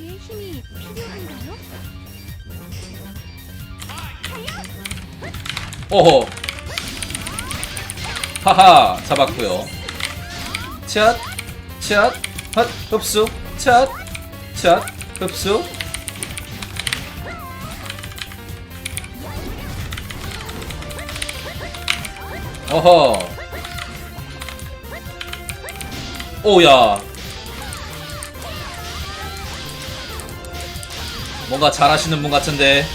제 힘이 필요한가요? 오호 하하 잡았고요. 샷, 샷, 헛, 흡수. 샷, 샷, 흡수. 어허. 오야 뭔가 잘하시는 분 같은데.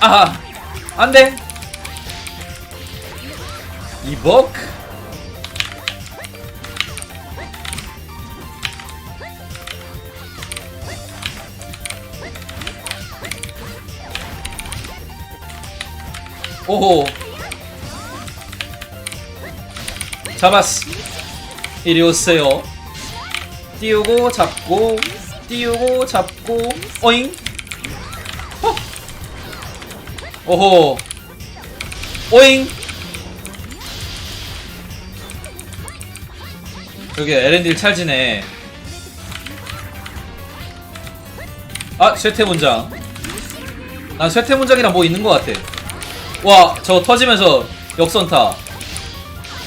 아하 안돼. 이벅 오호. 잡았어 이리 오세요. 띄우고 잡고 띄우고 잡고 어잉? 어. 오호. 오잉? 여기 L&D 찰지네. 아 쇠퇴문장. 난 쇠퇴문장이랑 뭐 있는 것 같아. 와 저거 터지면서 역선타.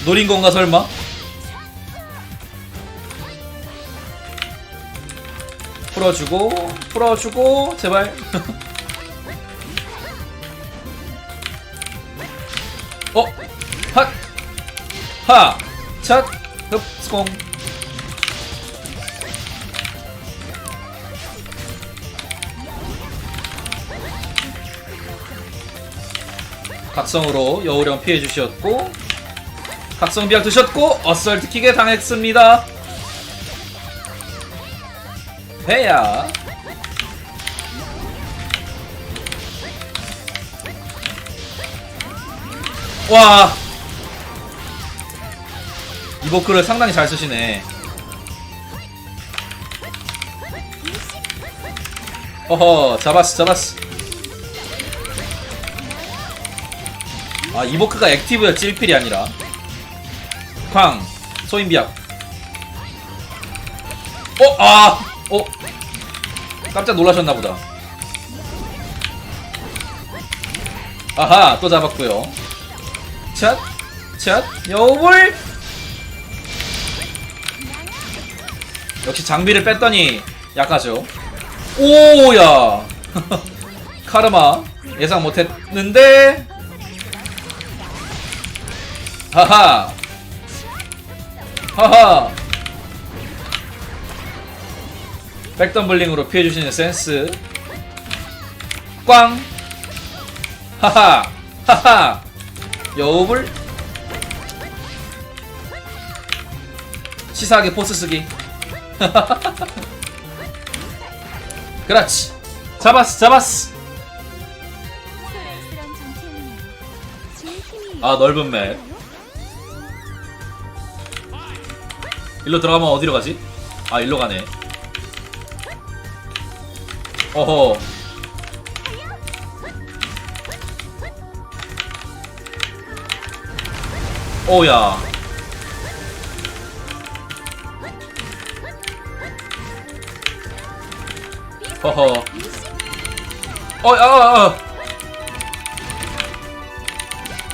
노린 건가 설마? 풀어주고 풀어주고 제발 어? 핫! 하! 찻! 흡! 스공 각성으로 여우령 피해주셨고 각성 비약 드셨고 어설트킥에 당했습니다 배야 와 이보크를 상당히 잘 쓰시네 어허 잡았어 잡았어 아 이보크가 액티브야 찔필이 아니라 쾅 소인비약 어? 아! 어? 깜짝 놀라셨나 보다 아하 또 잡았고요 찻! 찻! 여우불! 역시 장비를 뺐더니 약하죠 오야 카르마 예상 못했는데 하하 하하 백덤블링으로 피해주시는 센스. 꽝! 하하! 하하! 여우불? 치사하게 포스 쓰기. 그렇지. 잡았어 잡았어. 아 넓은 맵. 일로 들어가면 어디로 가지? 아 일로 가네 어허 오야 허허 어, 어, 어, 어.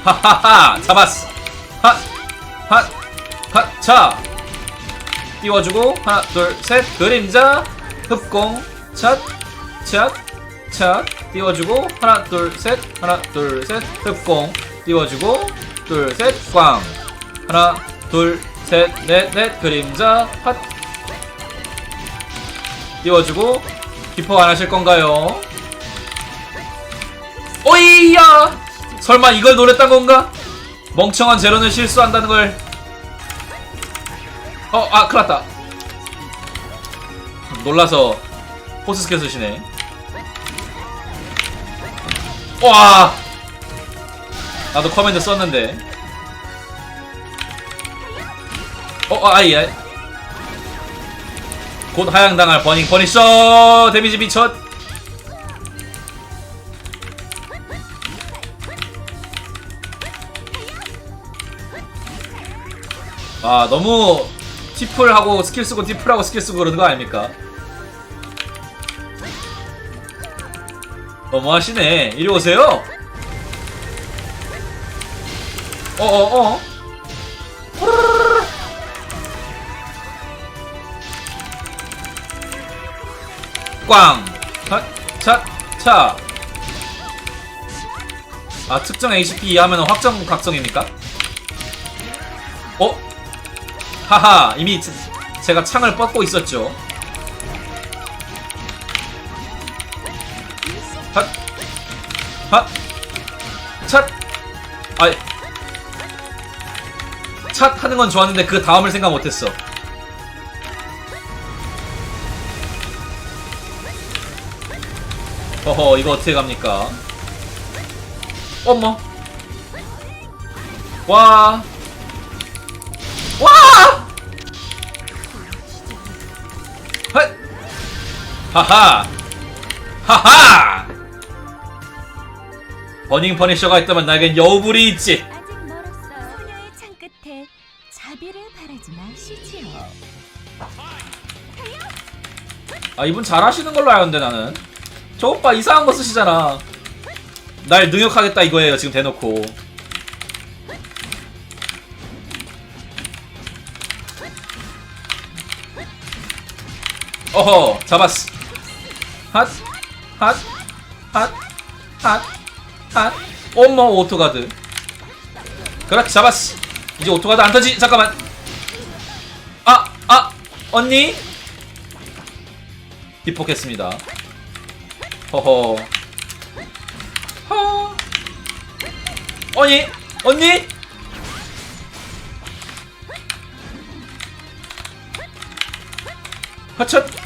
하하하 잡았어 핫! 핫! 핫! 자 띄워주고 하나 둘 셋 그림자 흡공 찻! 찻! 찻! 띄워주고 하나 둘 셋 하나 둘셋 흡공 띄워주고 둘 셋 꽝 하나 둘 셋 넷 넷 그림자 핫! 띄워주고 기포 안 하실 건가요? 오이야! 설마 이걸 노렸단 건가? 멍청한 제로는 실수한다는 걸. 어, 아, 큰일 났다. 놀라서 포스스케 쓰시네. 와! 나도 커맨드 썼는데. 어, 아, 아이, 아이. 곧 하향당할 버닝 버니셔! 데미지 미쳤! 아 너무 티플하고 스킬 쓰고 티플하고 스킬 쓰고 그러는 거 아닙니까? 너무하시네 이리 오세요 어어어 꽝! 차, 차. 아, 특정 HP 이하면 확정 각성입니까? 어? 하하, 이미 제- 제가 창을 뻗고 있었죠. 핫, 찻, 아이, 찻 하는 건 좋았는데 그 다음을 생각 못했어. 허허, 이거 어떻게 갑니까? 어머. 와. 와! 헛! 하하! 하하! 버닝 퍼니셔가 있다면 나에겐 여우불이 있지. 아직 멀었어요. 소녀의 창 끝에 자비를 바라지 마시지요. 아 이분 잘하시는 걸로 알았는데 나는 저 오빠 이상한 거 쓰시잖아 날 능욕하겠다 이거예요 지금 대놓고 어허 잡았어 핫 핫 핫 핫 핫 어머 오토가드 그렇지 잡았어 이제 오토가드 안 터지 잠깐만 아 아, 언니 뒷폭했습니다. 허허. 허. 언니, 언니. 하첫.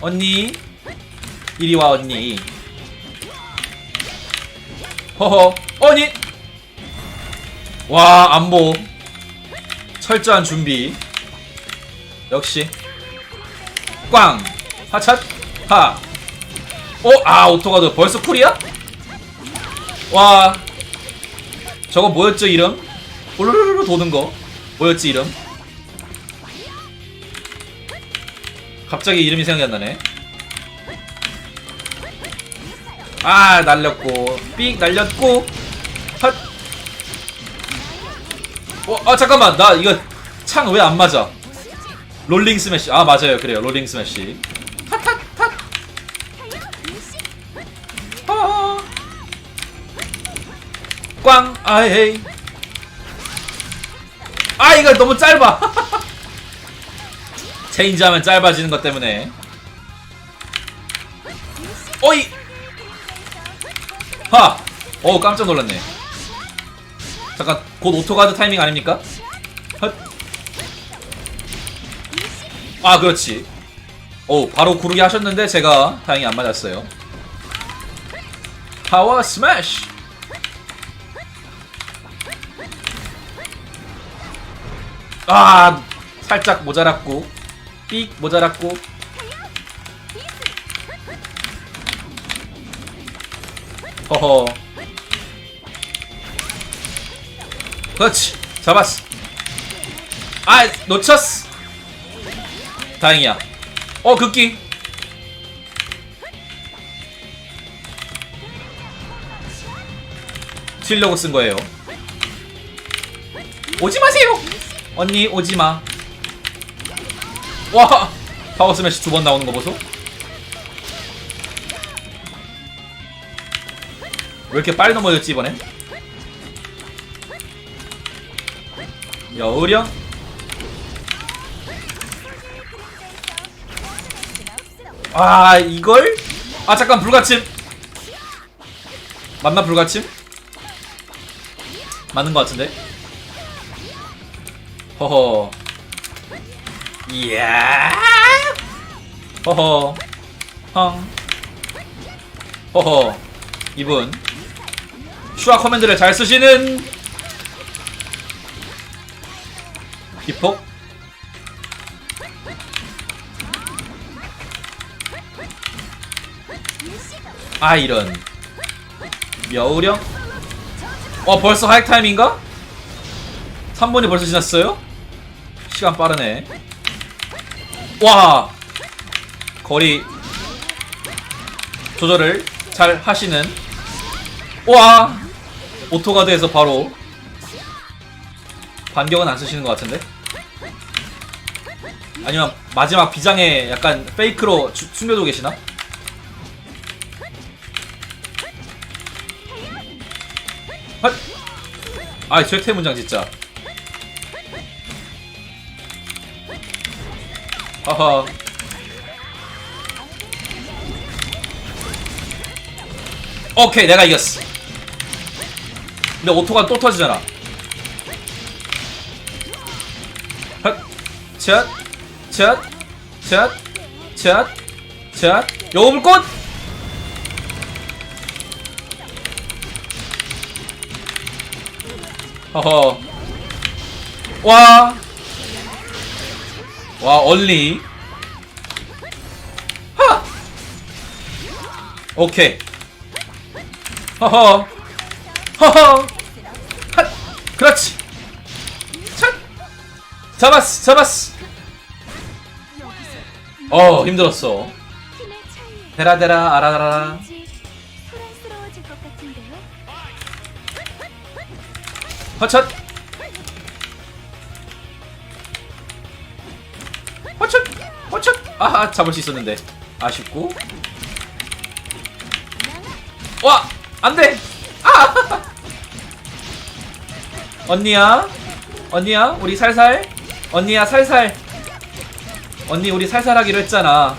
언니, 이리 와 언니. 허허, 언니. 와 안보. 철저한 준비. 역시. 꽝! 하찻! 하! 어? 아, 오토가드 벌써 쿨이야? 와. 저거 뭐였죠, 이름? 우르르르 도는 거. 뭐였지, 이름? 갑자기 이름이 생각이 안 나네. 아, 날렸고. 삑, 날렸고. 핫! 어, 아 잠깐만 나 이거 창 왜 안 맞아? 롤링 스매시 아 맞아요 그래요 롤링 스매시. 꽝 아헤이 아 이거 너무 짧아 체인지하면 짧아지는 것 때문에. 어이! 하 어 깜짝 놀랐네. 잠깐 곧 오토가드 타이밍 아닙니까? 헛. 아 그렇지. 오 바로 구르기 하셨는데 제가 다행히 안 맞았어요. 파워 스매시! 아 살짝 모자랐고 삑 모자랐고. 허허. 그렇지. 잡았어. 아 놓쳤어. 다행이야. 어 극기. 튀려고 쓴 거예요. 오지 마세요. 언니 오지 마 와! 파워 스매시 두 번 나오는 거 보소. 왜 이렇게 빨리 넘어졌지 이번에 여우령? 아 이걸? 아 잠깐 불가침! 맞나 불가침? 맞는 것 같은데? 허허 이야. 허허. 헝. 허허. 이분. 슈아 커맨드를 잘 쓰시는 기폭. 아 이런. 여우령? 어 벌써 하이타임인가? 3분이 벌써 지났어요? 시간 빠르네 와. 거리. 조절을 잘 하시는. 와. 오토가드에서 바로 반격은 안 쓰시는 것 같은데? 아니면 마지막 비장에 약간 페이크로 주- 숨겨두고 계시나? 헛! 아이 최태 문장 진짜 허허 오케이 내가 이겼어 근데 오토가 또 터지잖아 헛! 샷! 샷! 샷! 샷! 샷! 여우불꽃! 허허 와! 와 얼리. 하! 오케이. 허허. 허허. 핫! 그렇지. 차! 잡았어 잡았어. 어 힘들었어. 데라데라 아라라라 허첫 아하 잡을 수 있었는데. 아쉽고. 와 안돼! 아! 언니야? 언니야? 우리 살살? 언니야 살살. 언니 우리 살살 하기로 했잖아.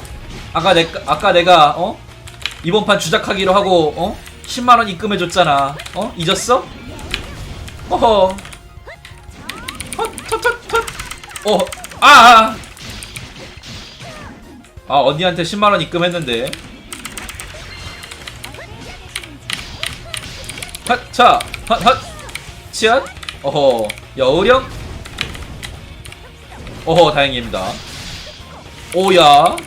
아까 내 아까 내가 어? 이번 판 주작하기로 하고 어? 10만 원 입금해 줬잖아. 어? 잊었어? 어허. 헛헛헛헛. 어 아, 아. 아 언니한테 10만 원 입금했는데. 핫차 핫핫 치앗 어허 여우령? 어허 다행입니다. 오야.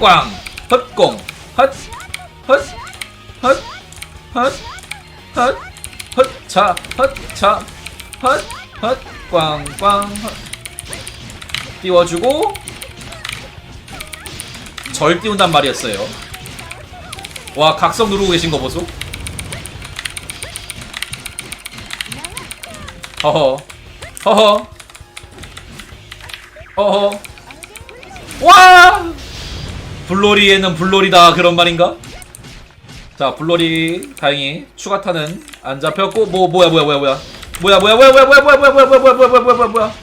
꽝. 헛공. 헛헛헛헛헛헛자 헛자 헛헛 꽝꽝 헛. 띄워주고 절 띄운단 말이었어요 와 각성 누르고 계신 거 보소 허허 허허 허허 와 불놀이에는 불놀이다 그런 말인가? 자 불놀이 다행히 추가타는 안 잡혔고 뭐 뭐야 뭐야 뭐야 뭐야 뭐야 뭐야 뭐야 뭐야 뭐야 뭐야 뭐야 뭐야 뭐야 뭐야 뭐야 뭐야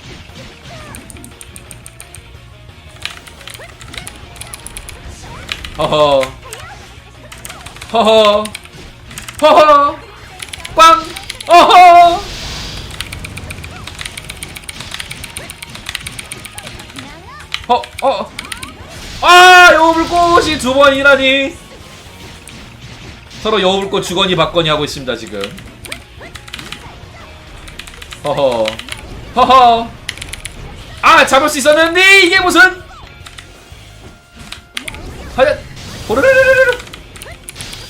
허허 허허 허허 꽝 어허 어, 어. 아, 여우불꽃이 두 번이라니. 서로 여우불꽃 주거니 받거니 하고 있습니다, 지금. 허허. 허허. 아, 잡을 수 있었는데, 이게 무슨. 호르르르르르.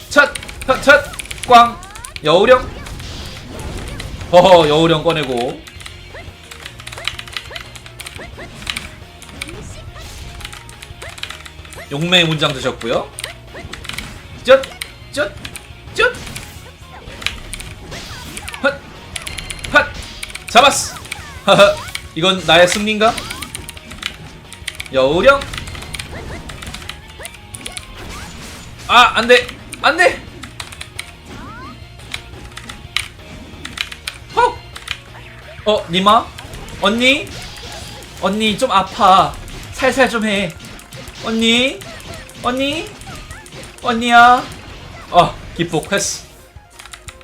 찻, 찻, 찻. 꽝. 여우령. 허허, 여우령 꺼내고. 용맹 문장 드셨고요. 쯧, 쯧, 쯧. 헛, 헛, 잡았어. 이건 나의 승리인가? 여우령. 아, 안 돼, 안 돼. 헉. 어, 니마, 언니, 언니 좀 아파. 살살 좀 해. 언니? 언니? 언니야? 아, 기폭 패스.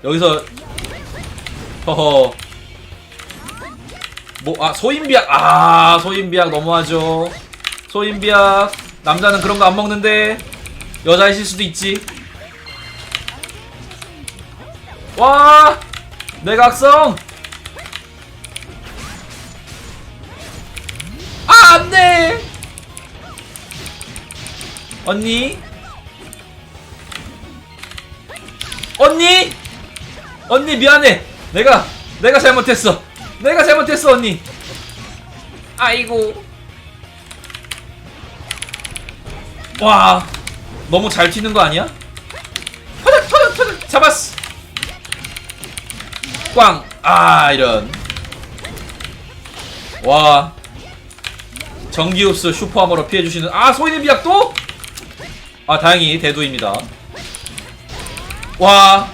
여기서 허허. 뭐, 아, 소인비약. 아, 소인비약 너무하죠. 소인비약. 남자는 그런 거 안 먹는데, 여자이실 수도 있지. 와! 내각성! 아, 안 돼! 언니? 언니 언니 미안해 내가 내가 잘못했어 내가 잘못했어 언니 아이고 와 너무 잘 튀는 거 아니야? 터득 터득 터득 잡았어 꽝 아 이런 와 전기흡수 슈퍼하머로 피해주시는 아 소인의 비약 또? 아 다행히 대두입니다 와.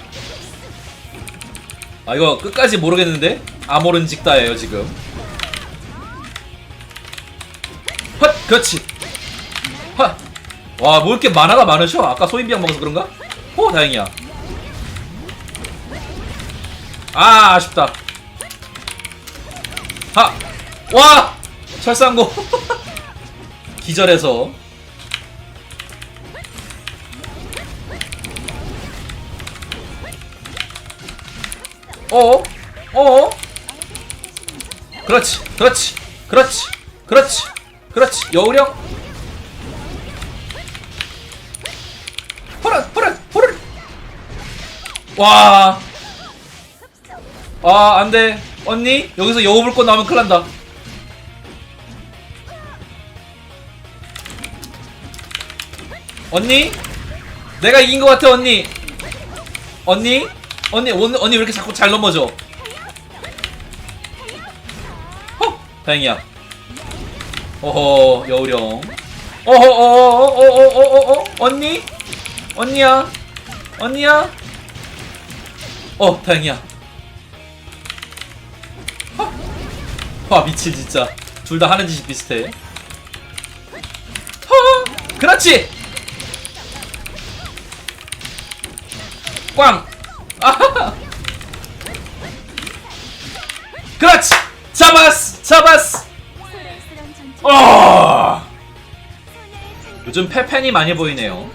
아 이거 끝까지 모르겠는데 아모른 직다예요 지금. 헛, 그렇지. 헛. 와, 뭐 이렇게 만화가 많으셔? 아까 소인비약 먹어서 그런가? 오, 다행이야. 아, 아쉽다. 하. 와, 철상고. 기절해서. 어? 어? 그렇지, 그렇지, 그렇지, 그렇지, 그렇지. 여우령. 와. 아, 안 돼. 언니, 여기서 여우 불꽃 나오면 큰일 난다. 언니? 내가 이긴 것 같아, 언니. 언니? 언니, 언니, 언니 왜 이렇게 자꾸 잘 넘어져? 어? 다행이야. 어허, 여우령. 어허, 어허, 어허, 어허, 어허, 어허, 언니? 언니야? 언니야? 어, 다행이야. 어? 와, 미친, 진짜. 둘 다 하는 짓이 비슷해. 허! 그렇지! 꽝! 아하하! 그렇지! 잡았어! 잡았어! 어! 요즘 페펜이 많이 보이네요.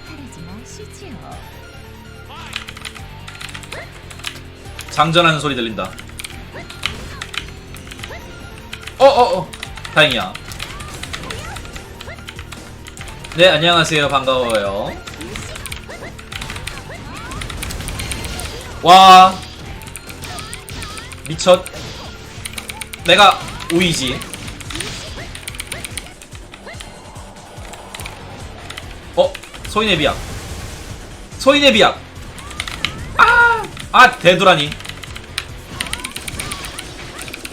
장전하는 소리 들린다. 어어 어 다행이야. 네 안녕하세요 반가워요. 와 미쳤. 내가 우이지. 어 소인의 비약. 소인의 비약. 아, 아 대두라니.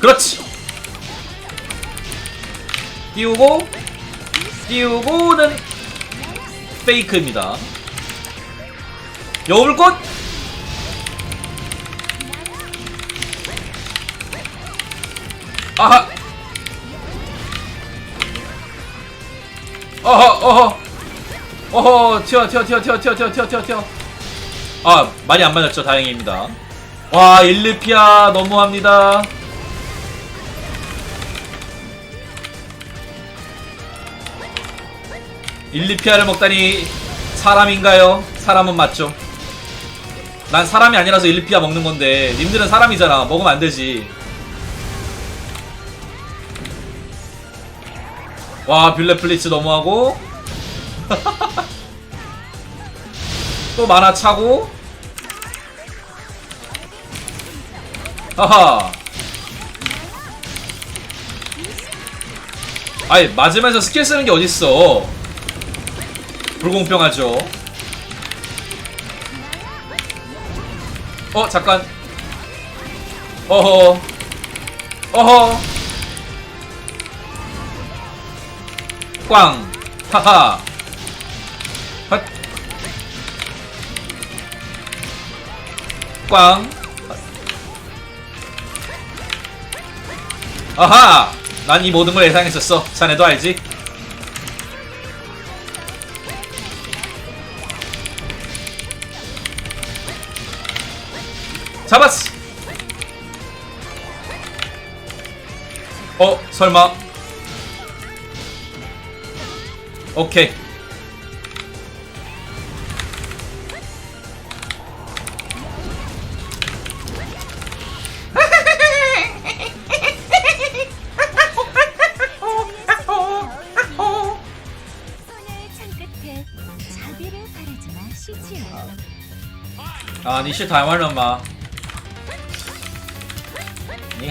그렇지. 띄우고 띄우고는 페이크입니다. 여울꽃. 아하. 어허 어허 어허 튀어 튀어 튀어 튀어 튀어 튀어 튀어 튀어 튀어 아 많이 안 맞았죠 다행입니다 와 일리피아 너무합니다 일리피아를 먹다니 사람인가요? 사람은 맞죠. 난 사람이 아니라서 일리피아 먹는 건데 님들은 사람이잖아. 먹으면 안 되지. 와 뷰레 플리츠 너무하고. 또 만화 차고. 하하. 아이 맞으면서 스킬 쓰는 게 어딨어 불공평하죠. 어 잠깐. 어허. 어허. 꽝. 하하. 헛. 꽝. 아하! 난 이 모든 걸 예상했었어. 자네도 알지 잡았어. 어 설마. 오케이. 아니 싫다 말는 마.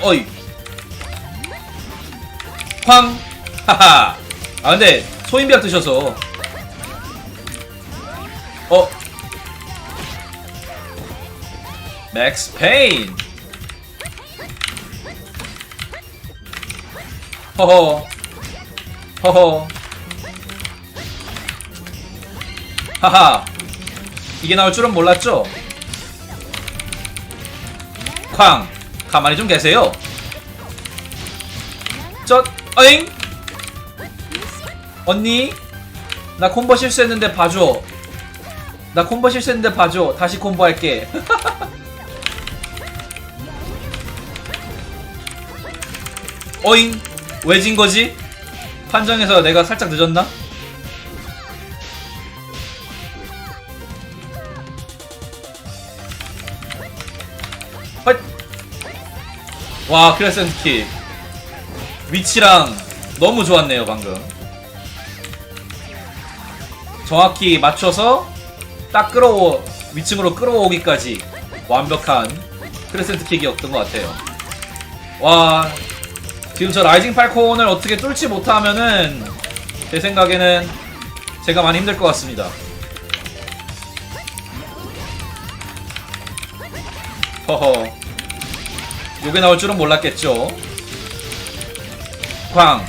어, 어이. 쾅. 하하. 아 근데 소인비약 드셔서. 어. 맥스 페인 허허. 허허. 하하. 이게 나올 줄은 몰랐죠? 쾅 가만히 좀 계세요. 쩌 어잉? 언니? 나 콤보 실수했는데 봐줘. 나 콤보 실수했는데 봐줘. 다시 콤보 할게. 어잉? 왜 진 거지? 판정에서 내가 살짝 늦었나? 와 크레센트 킥 위치랑 너무 좋았네요 방금. 정확히 맞춰서 딱 끌어오 위층으로 끌어오기까지 완벽한 크레센트 킥이었던 것 같아요. 와 지금 저 라이징 팔콘을 어떻게 뚫지 못하면은 제 생각에는 제가 많이 힘들 것 같습니다. 허허 요게 나올 줄은 몰랐겠죠? 광.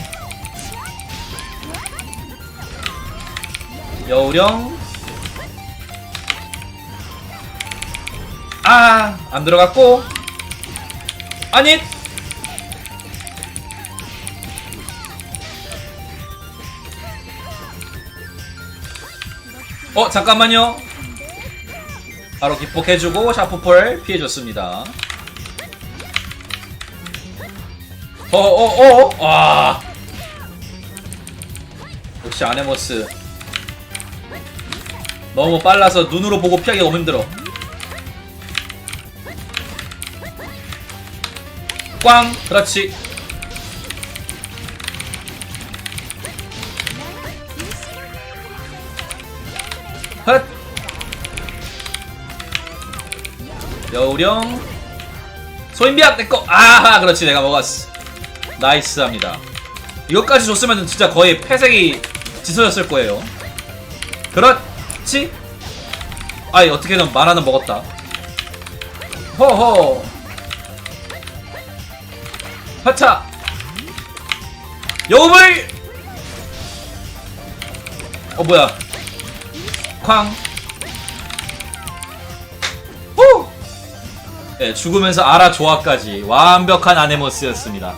여우령. 아, 안 들어갔고. 아니. 어 잠깐만요. 바로 기폭해주고 샤프폴 피해줬습니다 어어 어? 와. 역시 아네모스. 너무 빨라서 눈으로 보고 피하기가 너무 힘들어. 꽝! 그렇지. 헛! 여우령. 소인비약 내꺼 아하 그렇지. 내가 먹었어 나이스합니다. 이것까지 줬으면 진짜 거의 패색이 지서졌을 거예요. 그렇지? 아이 어떻게든 만화는 먹었다. 호호 하차. 여우물 어 뭐야? 쾅. 후! 네, 죽으면서 알아 조합까지 완벽한 아네모스였습니다